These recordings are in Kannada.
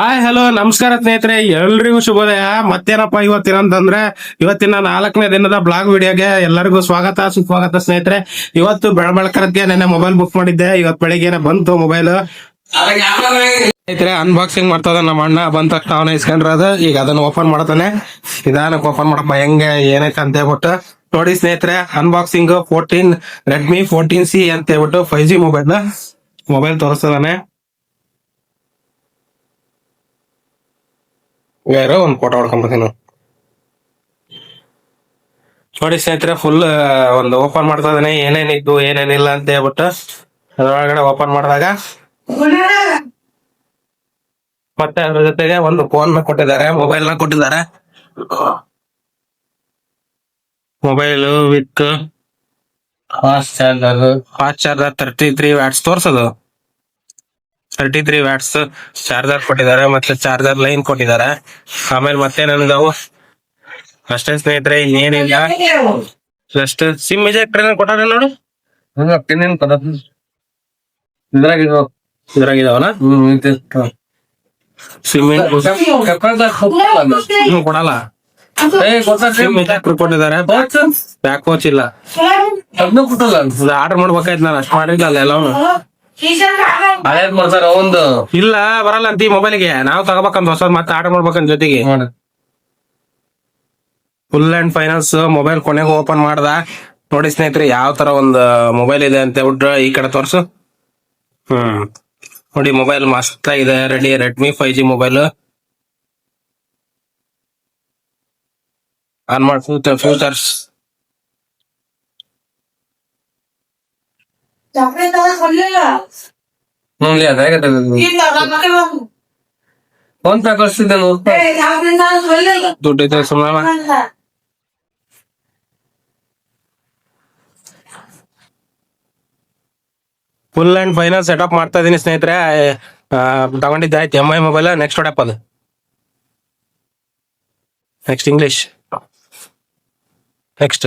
ಹಾಯ್ ಹಲೋ ನಮಸ್ಕಾರ ಸ್ನೇಹಿತರೆ. ಎಲ್ರಿಗೂ ಶುಭೋದಯ. ಮತ್ತೇನಪ್ಪ ಇವತ್ತಿನ ಅಂತಂದ್ರೆ ಇವತ್ತಿನ ನಾಲ್ಕನೇ ದಿನದ ಬ್ಲಾಗ್ ವಿಡಿಯೋಗೆ ಎಲ್ಲರಿಗೂ ಸ್ವಾಗತ, ಸುಸ್ವಾಗತ ಸ್ನೇಹಿತರೆ. ಇವತ್ತು ಬೆಳಬೆಳಕರಕ್ಕೆ ನೆನ್ನೆ ಮೊಬೈಲ್ ಬುಕ್ ಮಾಡಿದ್ದೆ. ಇವತ್ತು ಬೆಳಿಗ್ಗೆನೆ ಬಂತು ಮೊಬೈಲ್ ಸ್ನೇಹಿತರೆ ಅನ್ಬಾಕ್ಸಿಂಗ್ ಮಾಡ್ತದ ನಮ್ಮ ಅಣ್ಣ. ಬಂದ ತಕ್ಷಣ ಅವನ ಇಸ್ಕೊಂಡ್ರದ. ಈಗ ಅದನ್ನ ಓಪನ್ ಮಾಡತಾನೆ. ನಿಧಾನಕ್ಕೆ ಓಪನ್ ಮಾಡಪ್ಪ. ಹೆಂಗೆ, ಏನೈತೆ ಅಂತ ಹೇಳ್ಬಿಟ್ಟು. ನೋಡಿ ಸ್ನೇಹಿತರೆ unboxing fourteen Redmi fourteen C ಅಂತ ಹೇಳ್ಬಿಟ್ಟು ಫೈವ್ ಜಿ ಮೊಬೈಲ್ ಮೊಬೈಲ್ ತೋರಿಸ್ತದಾನೆ ಬೇರೆ ಒಂದು ಫೋಟೋ ಹೊಡ್ಕೊಂಬರ್ತೀನಿ. ನೋಡಿ ಸ್ನೇಹಿತರೆ ಫುಲ್ ಒಂದು ಓಪನ್ ಮಾಡ್ತಾ ಇದ್ದಾನೆ. ಏನೇನಿದ್ದು ಏನೇನಿಲ್ಲ ಅಂತ ಹೇಳ್ಬಿಟ್ಟು ಅದರೊಳಗಡೆ ಓಪನ್ ಮಾಡಿದಾಗ ಮತ್ತೆ ಅದ್ರ ಜೊತೆಗೆ ಒಂದು ಫೋನ್ನ ಕೊಟ್ಟಿದ್ದಾರೆ ಮೊಬೈಲ್ನ ಕೊಟ್ಟಿದ್ದಾರೆ. Mobile with fast charger fast charger thirty three watts ತೋರ್ಸೋದು. Thirty three watts charger ಕೊಟ್ಟಿದ್ದಾರೆ ಮತ್ತೆ ಚಾರ್ಜರ್ ಲೈನ್ ಕೊಟ್ಟಿದ್ದಾರೆ. ಆಮೇಲೆ ಮತ್ತೆ ನನಗವು ಅಷ್ಟೇ ಸ್ನೇಹಿತರೆ ಏನಿಲ್ಲ ಜಸ್ಟ್ ಸಿಮ್ ಇಜೆಕ್ಟರ್ ಕೊಟ್ಟಾರ ನೋಡು. ಪಿನ್ನಿನ ಪದಾರ್ಥ ಇದ್ರಾಗ ಇದು ಇದ್ರಾಗಿದಾವನ ಹ್ಮ್ ಇದು ಸಿಮ್ ಕೊಡಲ್ಲ. ಕೊಟ್ಟಿದ್ದಾರೆ. ಬ್ಯಾಕ್ ವಾಚ್ ಇಲ್ಲ. ಆರ್ಡರ್ ಮಾಡ್ಬೇಕಾಯ್ತು ನಾನು ಅಷ್ಟು ಮಾಡಿಲ್ಲ ಅಲ್ಲ ಎಲ್ಲವೂ ಹಳೇದ್ ಮಾಡ್ತಾರ ಒಂದು ಇಲ್ಲ ಬರಲ್ಲ ಅಂತ ಈ ಮೊಬೈಲ್ಗೆ ನಾವು ತಗೋಬೇಕಂತ ಹೊಸದ್ ಮತ್ತೆ ಆರ್ಡರ್ ಮಾಡ್ಬೇಕಂತ ಜೊತೆಗೆ. ಫುಲ್ ಅಂಡ್ ಫೈನಾನ್ಸ್ ಮೊಬೈಲ್ ಕೊನೆಗೆ ಓಪನ್ ಮಾಡ್ದ. ನೋಡಿ ಸ್ನೇಹಿತರೆ ಯಾವ ತರ ಒಂದು ಮೊಬೈಲ್ ಇದೆ ಅಂತ ಹೇಳ್ಬಿಟ್ರೆ ಈ ಕಡೆ ತೋರ್ಸು. ಹ್ಮ್. ನೋಡಿ ಮೊಬೈಲ್ ಮಸ್ತ್ ಇದೆ ready Redmi five G mobile on ಮಾಡಿ ನೋಡ್ಲಿ ಫೋನ್ ಪೇ ಕಳಿಸ್ತಿದ್ದೆ ನೋಡ್ ದುಡ್ಡು ಸುಮ್ಮನೆ ಫುಲ್ ಅಂಡ್ ಫೈನಲ್ ಸೆಟಪ್ ಮಾಡ್ತಾ ಇದೀನಿ ಸ್ನೇಹಿತರೆ. ಆ, ತಗೊಂಡಿದ್ದೆ ಆಯ್ತು ಎಂ ಐ ಮೊಬೈಲ್ ನೆಕ್ಸ್ಟ್ ಹೊಡಪ್ಪ ಅದು. ನೆಕ್ಸ್ಟ್ ಇಂಗ್ಲಿಷ್ ನೆಕ್ಸ್ಟ್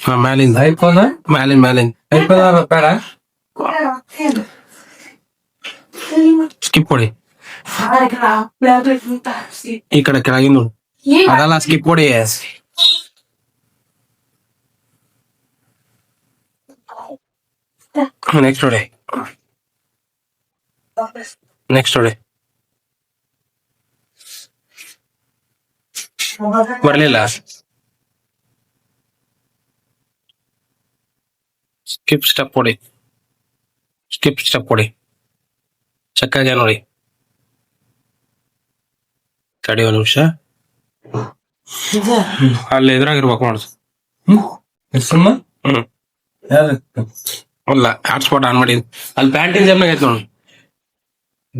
ಹೌದ ಆಂಡ್ರಾಯ್ಡ್ ಡಿವೈಸ್ ಇದ ಮ್ಯಾಲಿಂದ ಐಫೋನ್ ಮ್ಯಾಲಿಂದ ಮ್ಯಾಲಿಂದ ಐಫೋನ್ ಬೇಡ ಸ್ಕಿಪ್ ಕೊಡಿ ಈ ಕಡೆ ಕೆಳಗಿನ ನೋಡಿ ಅದಲ್ಲ ಸ್ಕಿಪ್ ಕೊಡಿ ನೆಕ್ಸ್ಟ್ ನೋಡಿ ನೆಕ್ಸ್ಟ್ ನೋಡಿ ಬರ್ಲಿಲ್ಲ ಸ್ಕಿಪ್ ಸ್ಟೆಪ್ ಕೊಡಿ. ಸ್ಕಿಪ್ ಸ್ಟೆಪ್ ಕೊಡಿ. ಚಕ್ಕಾಗೆ ನೋಡಿ. ತಡಿ ಒಂದು ನಿಮಿಷ ಅಲ್ಲಿ ಎದುರಾಗಿರ್ಬೇಕು ನೋಡ್ರಿ ಸುಮ್ಮ? ಹ್ಮ್. ಅಲ್ಲ ಹಾಟ್ಸ್ಪಾಟ್ ಆನ್ ಮಾಡಿ. ಅಲ್ಲಿ ಪ್ಯಾಂಟಿನ ಜಮ್ನಾಗ ಐತೆ ನೋಡಿ.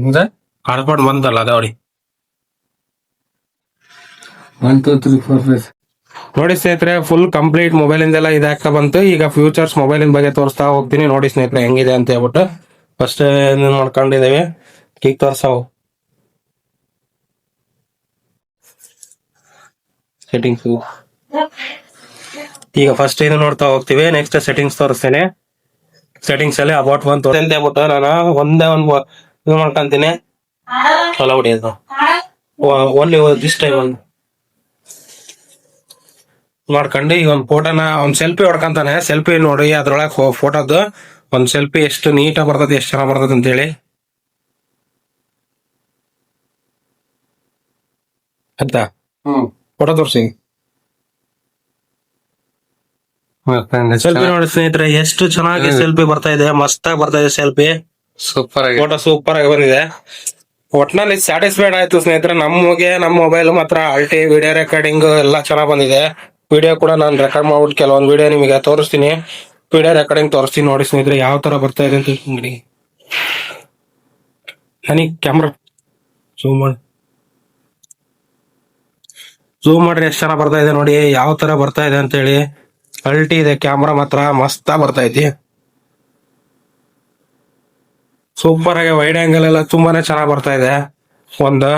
ಹೌದಾ? ಹಾಟ್ಸ್ಪಾಟ್ ಬಂತಲ್ಲ ಅದ ನೋಡಿ. One two three four five ನೋಡಿ ಸ್ನೇಹಿತರೆ ಫುಲ್ ಕಂಪ್ಲೀಟ್ ಮೊಬೈಲ್ ಇಂದೆಲ್ಲ ಇದಾಗ್ತಾ ಬಂತು. ಈಗ ಫ್ಯೂಚರ್ಸ್ ಮೊಬೈಲ್ ಬಗ್ಗೆ ತೋರಿಸ್ತಾ ಹೋಗ್ತೀನಿ. ನೋಡಿ ಸ್ನೇಹಿತರೆ, ಹೆಂಗಿದೆ ಅಂತ ಹೇಳ್ಬಿಟ್ಟು ಫಸ್ಟ್ ನೋಡ್ಕೊಂಡಿದ್ದೇವೆ? ಈಗ ತೋರ್ಸಾವು ಸೆಟ್ಟಿಂಗ್ಸ್ ಈಗ ಫಸ್ಟ್ ಇದು ನೋಡ್ತಾ ಹೋಗ್ತೀವಿ? ನೆಕ್ಸ್ಟ್ ಸೆಟ್ಟಿಂಗ್ಸ್ ತೋರಿಸ್ತೇನೆ. ಸೆಟ್ಟಿಂಗ್ಸ್ ಅಲ್ಲಿ ಅಬೌಟ್ ಒನ್ ಹೇಳ್ಬಿಟ್ಟು ನಾನು ಒಂದೇ ಒಂದು ಇದು ಮಾಡ್ಕೊಂತೀನಿ. ಚಲೋ ಹೊಡಿಯೋದು ಓನ್ಲಿ ದಿಸ್ ಟೈಮ್ ಒಂದು. ಮಾಡ್ಕೊಂಡು ಈಗ ಒಂದು ಫೋಟೋನ ಒಂದ್ ಸೆಲ್ಫಿ ಹೊಡ್ಕೊಂತಾನೆ. ಸೆಲ್ಫಿ ನೋಡಿ ಅದ್ರೊಳಗೆ ಫೋಟೋದು ಒಂದ್ ಸೆಲ್ಫಿ ಎಷ್ಟು ಆಗಿ ಬರ್ತದೆ ಎಷ್ಟು ಚೆನ್ನಾಗಿ ಬರ್ತದೆ ಅಂತ ಹೇಳಿ ಆಯ್ತಾ? ಹ್ಮ್. ಫೋಟೋ ತೋರಿಸಿ. ಸೆಲ್ಫಿ ನೋಡಿ ಸ್ನೇಹಿತರೆ ಎಷ್ಟು ಚೆನ್ನಾಗಿ ಸೆಲ್ಫಿ ಬರ್ತಾ ಇದೆ ಮಸ್ತಾಗಿ ಬರ್ತಾ ಇದೆ ಸೆಲ್ಫಿ ಸೂಪರ್ ಆಗಿ ಫೋಟೋ ಸೂಪರ್ ಆಗಿ ಬಂದಿದೆ. ಒಟ್ನಲ್ಲಿ ಸ್ಯಾಟಿಸ್ಫೈಡ್ ಆಯ್ತು ಸ್ನೇಹಿತರೆ ನಮಗೆ ನಮ್ಮ ಮೊಬೈಲ್ ಮಾತ್ರ ಅಲ್ಟಿ ವಿಡಿಯೋ ರೆಕಾರ್ಡಿಂಗ್ ಎಲ್ಲ ಚೆನ್ನಾಗಿ ಬಂದಿದೆ. ವಿಡಿಯೋ ಕೂಡ ನಾನು ರೆಕಾರ್ಡ್ ಮಾಡ್ಬಿಟ್ಟು ಕೆಲವೊಂದು ವಿಡಿಯೋ ನಿಮಗೆ ತೋರಿಸ್ತೀನಿ. ವಿಡಿಯೋ ರೆಕಾರ್ಡಿಂಗ್ ತೋರಿಸ್ತೀನಿ ನೋಡಿ ಸ್ನೇಹಿತರೆ, ಯಾವ ತರ ಬರ್ತಾ ಇದೆ ಅಂತ ನನಗೆ ಕ್ಯಾಮ್ರಾ ಜೂಮ್ ಮಾಡಿ ಜೂಮ್ ಮಾಡ್ರಿ, ಎಷ್ಟು ಚೆನ್ನಾಗಿ ಬರ್ತಾ ಇದೆ ನೋಡಿ, ಯಾವ ತರ ಬರ್ತಾ ಇದೆ ಅಂತ ಹೇಳಿ. ಅಲ್ಟಿ ಇದೆ ಕ್ಯಾಮ್ರಾ ಮಾತ್ರ ಮಸ್ತ್ ಬರ್ತಾ ಐತಿ. ಸೂಪರ್ ಆಗಿ ವೈಡ್ ಆಂಗಲ್ ಎಲ್ಲ ತುಂಬಾನೇ ಚೆನ್ನಾಗಿ ಬರ್ತಾ ಇದೆ. ಒಂದು.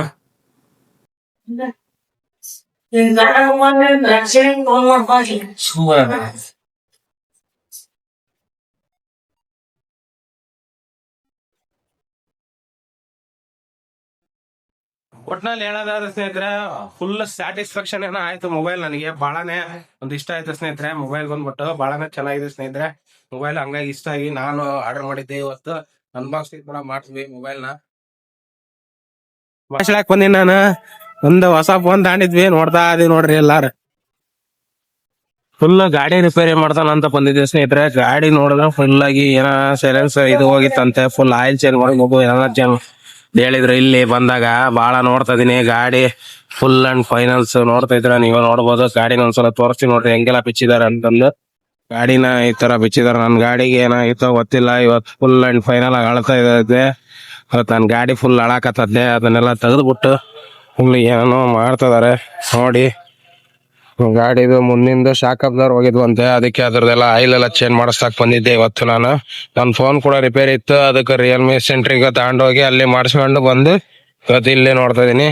ಒಟ್ನಲ್ಲಿ ಹೇಳೋದಾದ್ರೆ ಸ್ನೇಹಿತರೆ ಫುಲ್ ಸ್ಯಾಟಿಸ್ಫ್ಯಾಕ್ಷನ್ ಏನೋ ಆಯ್ತು ಮೊಬೈಲ್ ನನಗೆ. ಬಹಳನೇ ಒಂದು ಇಷ್ಟ ಆಯ್ತು ಸ್ನೇಹಿತರೆ ಮೊಬೈಲ್ ಬಂದ್ಬಿಟ್ಟು ಬಹಳನೇ ಚೆನ್ನಾಗಿದೆ ಸ್ನೇಹಿತರೆ. ಮೊಬೈಲ್ ಹಂಗಾಗಿ ಇಷ್ಟ ಆಗಿ ನಾನು ಆರ್ಡರ್ ಮಾಡಿದ್ದೆ ಇವತ್ತು. ಅನ್ಬಾಕ್ಸಿಂಗ್ ಕೂಡ ಮಾಡ್ತೀವಿ ಮೊಬೈಲ್ನ ನ. ಭಾಷಳಕ್ ಬಂದಿನಿ ನಾನು. ಒಂದು ಹೊಸ ಫೋನ್ ತಾಂಡಿದ್ವಿ ನೋಡ್ತಾ ಇದೀವಿ ನೋಡ್ರಿ ಎಲ್ಲಾರ. ಫುಲ್ ಗಾಡಿ ರಿಪೇರಿ ಮಾಡ್ತಾನ ಅಂತ ಬಂದಿದ್ದೆ ಸ್ನೇಹಿತರೆ. ಗಾಡಿ ನೋಡಿದ್ರೆ ಫುಲ್ ಆಗಿ ಏನ ಸೈಲೆನ್ಸ್ ಇದು ಹೋಗಿತ್ತಂತೆ. ಫುಲ್ ಆಯಿಲ್ ಚೇಂಜ್ ಹೋಗು ಏನೋ ಚೇಂಜ್ ಹೇಳಿದ್ರು. ಇಲ್ಲಿ ಬಂದಾಗ ಬಹಳ ನೋಡ್ತಾ ಇದೀನಿ. ಗಾಡಿ ಫುಲ್ ಅಂಡ್ ಫೈನಲ್ಸ್ ನೋಡ್ತಾ ಇದ್ರ ನೀವು ನೋಡ್ಬೋದು. ಗಾಡಿನ ಒಂದ್ಸಲ ತೋರಿಸಿ ನೋಡ್ರಿ. ಹೆಂಗೆಲ್ಲ ಬಿಚ್ಚಿದಾರೆ ಅಂತಂದು. ಗಾಡಿನ ಈ ತರ ಬಿಚ್ಚಿದಾರೆ ನನ್ನ ಗಾಡಿಗೆ ಏನಾಗಿತ್ತು ಗೊತ್ತಿಲ್ಲ. ಇವತ್ತು ಫುಲ್ ಅಂಡ್ ಫೈನಲ್ ಆಗಿ ಅಳ್ತಾ ಇದೆ ನನ್ನ ಗಾಡಿ ಫುಲ್ ಅಳಾಕತ್ತದ್ದೆ. ಅದನ್ನೆಲ್ಲ ತೆಗೆದ್ಬಿಟ್ಟು ಫುಲ್ ಏನೋ ಮಾಡ್ತಿದ್ದಾರೆ ನೋಡಿ. ಗಾಡಿದು ಮುಂದಿಂದ ಶಾಕ್ ಅಬ್ಸರ್ ಹೋಗಿದ್ವಂತೆ. ಅದಕ್ಕೆ ಅದ್ರದ್ದೆಲ್ಲ ಆಯಿಲ್ ಎಲ್ಲ ಚೇಂಜ್ ಮಾಡಿಸ್ತಾಕ್ ಬಂದಿದ್ದೆ ಇವತ್ತು ನಾನು. ನನ್ನ ಫೋನ್ ಕೂಡ ರಿಪೇರಿ ಇತ್ತು. ಅದಕ್ಕೆ ರಿಯಲ್ಮಿ ಸೆಂಟ್ರಿಗೆ ತಗೊಂಡೋಗಿ ಅಲ್ಲಿ ಮಾಡಿಸ್ಕೊಂಡು ಬಂದು ಇವತ್ತು ಇಲ್ಲೇ ನೋಡ್ತಾ ಇದೀನಿ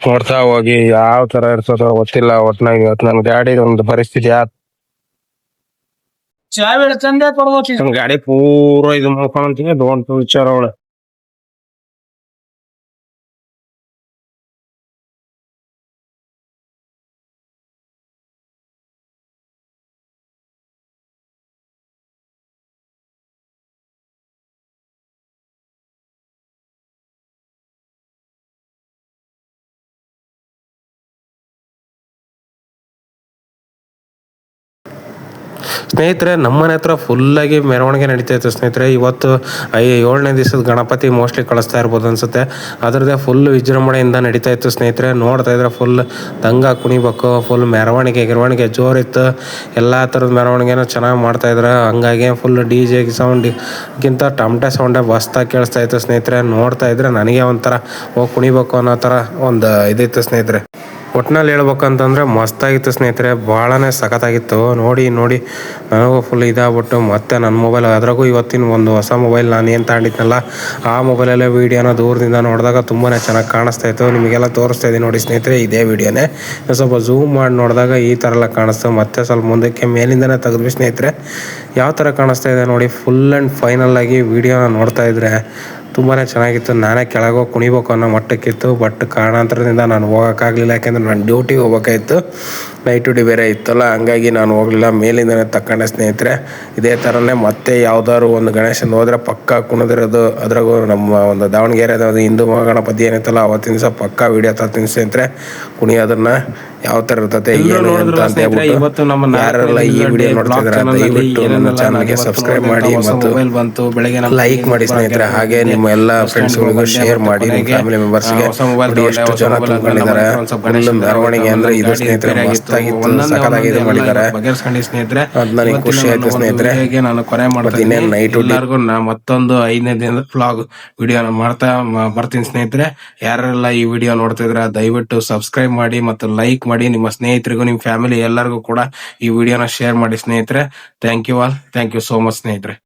ನೋಡ್ತಾ ಹೋಗಿ ಯಾವ ತರ ಇರ್ತದೋ ಗೊತ್ತಿಲ್ಲ. ಒಟ್ನಾಗ ಇವತ್ತು ನನ್ನ ಗಾಡಿ ಒಂದು ಪರಿಸ್ಥಿತಿ ಆ ಚಾವಿ ಚಂದ ಕೊಡ್ಬೇಕು. ನನ್ ಗಾಡಿ ಪೂರ ಇದು ಮಾಡ್ಕೊಂತೀನಿ. ದೊಡ್ಡ ವಿಚಾರ ಅವಳು ಸ್ನೇಹಿತರೆ ನಮ್ಮನೆ ಹತ್ರ ಫುಲ್ಲಾಗಿ ಮೆರವಣಿಗೆ ನಡೀತೈತೆ ಸ್ನೇಹಿತರೆ. ಇವತ್ತು ಐ, ಏಳನೇ ದಿವಸದ ಗಣಪತಿ ಮೋಸ್ಟ್ಲಿ ಕಳಿಸ್ತಾ ಇರ್ಬೋದು ಅನ್ಸುತ್ತೆ. ಅದರದ್ದೇ ಫುಲ್ ವಿಜೃಂಭಣೆಯಿಂದ ನಡೀತಾ ಇತ್ತು ಸ್ನೇಹಿತರೆ. ನೋಡ್ತಾ ಇದ್ರೆ ಫುಲ್ ದಂಗ ಕುಣಿಬೇಕು ಫುಲ್ ಮೆರವಣಿಗೆ, ಗಿರವಣಿಗೆ, ಜೋರಿತ್ತು. ಎಲ್ಲ ಥರದ ಮೆರವಣಿಗೆನೂ ಚೆನ್ನಾಗಿ ಮಾಡ್ತಾ ಇದ್ರು ಹಂಗಾಗಿ ಫುಲ್ ಡಿ ಜೆ ಸೌಂಡ್ಗಿಂತ ಟಮಟೆ ಸೌಂಡೇ ಬಸ್ತಾಗಿ ಕೇಳಿಸ್ತಾ ಇತ್ತು ಸ್ನೇಹಿತರೆ. ನೋಡ್ತಾ ಇದ್ರೆ ನನಗೆ ಒಂಥರ ಹೋಗಿ ಕುಣಿಬೇಕು ಅನ್ನೋ ಥರ ಒಂದು ಇದಿತ್ತು ಸ್ನೇಹಿತರೆ. ಒಟ್ನಲ್ಲಿ ಹೇಳ್ಬೇಕಂತಂದ್ರೆ ಮಸ್ತಾಗಿತ್ತು ಸ್ನೇಹಿತರೆ, ಭಾಳನೇ ಸಖತ್ತಾಗಿತ್ತು. ನೋಡಿ ನೋಡಿ, ನನಗೂ ಫುಲ್ ಇದಾಗ್ಬಿಟ್ಟು ಮತ್ತೆ ನನ್ನ ಮೊಬೈಲ್ ಅದ್ರಾಗೂ ಇವತ್ತಿನ ಒಂದು ಹೊಸ ಮೊಬೈಲ್ ನಾನು ಏನು ತಗೊಂಡಿದ್ನಲ್ಲ, ಆ ಮೊಬೈಲಲ್ಲೇ ವೀಡಿಯೋನ ದೂರದಿಂದ ನೋಡಿದಾಗ ತುಂಬಾ ಚೆನ್ನಾಗಿ ಕಾಣಿಸ್ತಾ ಇತ್ತು. ನಿಮಗೆಲ್ಲ ತೋರಿಸ್ತಾ ಇದ್ದೀನಿ ನೋಡಿ ಸ್ನೇಹಿತರೆ, ಇದೇ ವೀಡಿಯೋನೇ. ಸ್ವಲ್ಪ ಝೂಮ್ ಮಾಡಿ ನೋಡಿದಾಗ ಈ ಥರ ಎಲ್ಲ ಕಾಣಿಸ್ತು. ಮತ್ತೆ ಸ್ವಲ್ಪ ಮುಂದಕ್ಕೆ ಮೇಲಿಂದನೇ ತೆಗೆದ್ವಿ ಸ್ನೇಹಿತರೆ. ಯಾವ ಥರ ಕಾಣಿಸ್ತಾ ಇದೆ ನೋಡಿ ಫುಲ್ ಆ್ಯಂಡ್ ಫೈನಲ್ ಆಗಿ ವೀಡಿಯೋನ ನೋಡ್ತಾ ಇದ್ರೆ. ತುಂಬಾ ಚೆನ್ನಾಗಿತ್ತು. ನಾನೇ ಕೆಳಗೆ ಕುಣಿಬೇಕು ಅನ್ನೋ ಮಟ್ಟಕ್ಕಿತ್ತು. ಬಟ್ ಕಾರಣಾಂತರದಿಂದ ನಾನು ಹೋಗೋಕ್ಕಾಗಲಿಲ್ಲ. ಯಾಕೆಂದ್ರೆ ನಾನು ಡ್ಯೂಟಿಗೆ ಹೋಗ್ಬೇಕಾಗಿತ್ತು. ನೈಟ್ ಡ್ಯೂಟಿ ಬೇರೆ ಇತ್ತಲ್ಲ ಹಂಗಾಗಿ ನಾನು ಹೋಗಲಿಲ್ಲ. ಮೇಲಿಂದನೇ ತಕ್ಕೊಂಡೆ ಸ್ನೇಹಿತರೆ ಇದೇ ಥರನೇ ಮತ್ತೆ ಯಾವ್ದಾದ್ರು ಒಂದು ಗಣೇಶನ ಹೋದರೆ ಪಕ್ಕ ಕುಣಿದಿರೋದು ಅದ್ರಾಗೂ ನಮ್ಮ ಒಂದು ದಾವಣಗೆರೆ ಒಂದು ಹಿಂದೂ ಮಹಾಗಣಪತಿ ಏನಿತ್ತಲ್ಲ ಅವತ್ತಿನ ದಿವಸ ಪಕ್ಕ ವಿಡಿಯೋ ತರ್ತೀನಿ ಸ್ನೇಹಿತರೆ. ಕುಣಿಯೋದನ್ನ ಯಾವ ಥರ ಇರ್ತದೆ ಏನು ಅಂತ ಅಂತ ಹೇಳ್ಬಿಟ್ಟು ಯಾರೆಲ್ಲ ಈ ವಿಡಿಯೋ ನೋಡ್ತಿದ್ರೆ ದಯವಿಟ್ಟು ನನ್ನ ಚಾನಲ್ಗೆ ಸಬ್ಸ್ಕ್ರೈಬ್ ಮಾಡಿ ಮತ್ತು ಬಂತು ಬೆಳಗ್ಗೆ ಲೈಕ್ ಮಾಡಿ ಸ್ನೇಹಿತರೆ. ಹಾಗೆ ನಿಮ್ಮ ಎಲ್ಲ ಫ್ರೆಂಡ್ಸ್ಗಳಿಗೂ ಶೇರ್ ಮಾಡಿ ನಿಮ್ಮ ಫ್ಯಾಮಿಲಿ ಮೆಂಬರ್ಸ್ಗೆ ಎಷ್ಟು ಜನ ತುಂಬಿಕೊಂಡಿದ್ದಾರೆ. ಫುಲ್ ಮೆರವಣಿಗೆ ಅಂದ್ರೆ ಇದು ಸ್ನೇಹಿತರೆ ಮಸ್ತಾಗಿತ್ತು ಸಖತ್ತಾಗಿ ಇದು ಮಾಡಿದ್ದಾರೆ. ಬಗೆಹರಿಸ್ಕೊಂಡು ಸ್ನೇಹಿತರೆ. ಅದ್ ನನಗೆ ಖುಷಿ ಆಯ್ತು ಸ್ನೇಹಿತರೆ. ಹೇಗೆ ನಾನು ಕೊನೆ ಮಾಡ್ತೀನಿ ನೈಟ್ ಎಲ್ಲರಿಗೂ ನಾ ಮತ್ತೊಂದು ಐದನೇ ದಿನದ ಫ್ಲಾಗ್ ವಿಡಿಯೋನ ಮಾಡ್ತಾ ಬರ್ತೀನಿ ಸ್ನೇಹಿತರೆ. ಯಾರೆಲ್ಲ ಈ ವಿಡಿಯೋ ನೋಡ್ತಿದ್ರ ದಯವಿಟ್ಟು ಸಬ್ಸ್ಕ್ರೈಬ್ ಮಾಡಿ ಮತ್ತು ಲೈಕ್ ಮಾಡಿ. ನಿಮ್ಮ ಸ್ನೇಹಿತರಿಗೂ ನಿಮ್ಮ ಫ್ಯಾಮಿಲಿ ಎಲ್ಲರಿಗೂ ಕೂಡ ಈ ವಿಡಿಯೋನ ಶೇರ್ ಮಾಡಿ ಸ್ನೇಹಿತರೆ. Thank you all thank you so much ಸ್ನೇಹಿತರೆ.